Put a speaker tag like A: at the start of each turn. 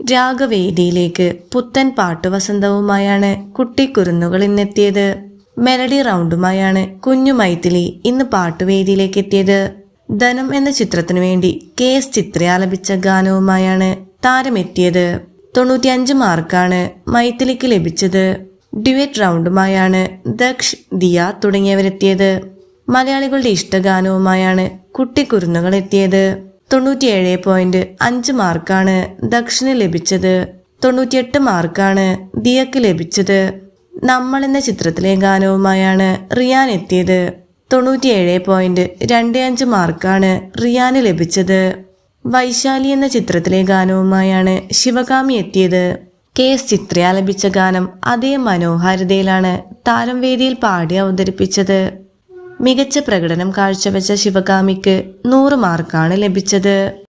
A: രാഗവേദിയിലേക്ക് പുത്തൻ പാട്ടുവസന്തവുമായാണ് കുട്ടിക്കുരുന്നുകൾ ഇന്നെത്തിയത്. മെലഡി റൗണ്ടുമായാണ് കുഞ്ഞു മൈഥിലി ഇന്ന് പാട്ടുവേദിയിലേക്ക് എത്തിയത്. ധനം എന്ന ചിത്രത്തിനു വേണ്ടി കെ എസ് ചിത്ര ആലപിച്ച ഗാനവുമായാണ് താരമെത്തിയത്. തൊണ്ണൂറ്റിയഞ്ച് മാർക്കാണ് മൈഥിലിക്ക് ലഭിച്ചത്. ഡിവേറ്റ് റൗണ്ടുമായാണ് ദക്ഷ് ദിയ തുടങ്ങിയവരെത്തിയത്. മലയാളികളുടെ ഇഷ്ടഗാനവുമായാണ് കുട്ടിക്കുരുന്നുകൾ എത്തിയത്. തൊണ്ണൂറ്റിയേഴ് പോയിന്റ് അഞ്ച് മാർക്കാണ് ദക്ഷിന് ലഭിച്ചത്. തൊണ്ണൂറ്റിയെട്ട് മാർക്കാണ് ദിയക്ക് ലഭിച്ചത്. നമ്മൾ എന്ന ചിത്രത്തിലെ ഗാനവുമായാണ് റിയാൻ എത്തിയത്. തൊണ്ണൂറ്റിയേഴ് പോയിന്റ് രണ്ട് അഞ്ച് മാർക്കാണ് റിയാന് ലഭിച്ചത്. വൈശാലി എന്ന ചിത്രത്തിലെ ഗാനവുമായാണ് ശിവകാമി എത്തിയത്. കെ എസ് ചിത്രയാലപിച്ച ഗാനം അതേ മനോഹാരിതയിലാണ് താരം വേദിയിൽ പാടി അവതരിപ്പിച്ചത്. മികച്ച പ്രകടനം കാഴ്ചവെച്ച ശിവകാമിക്ക് നൂറ് മാർക്കാണ് ലഭിച്ചത്.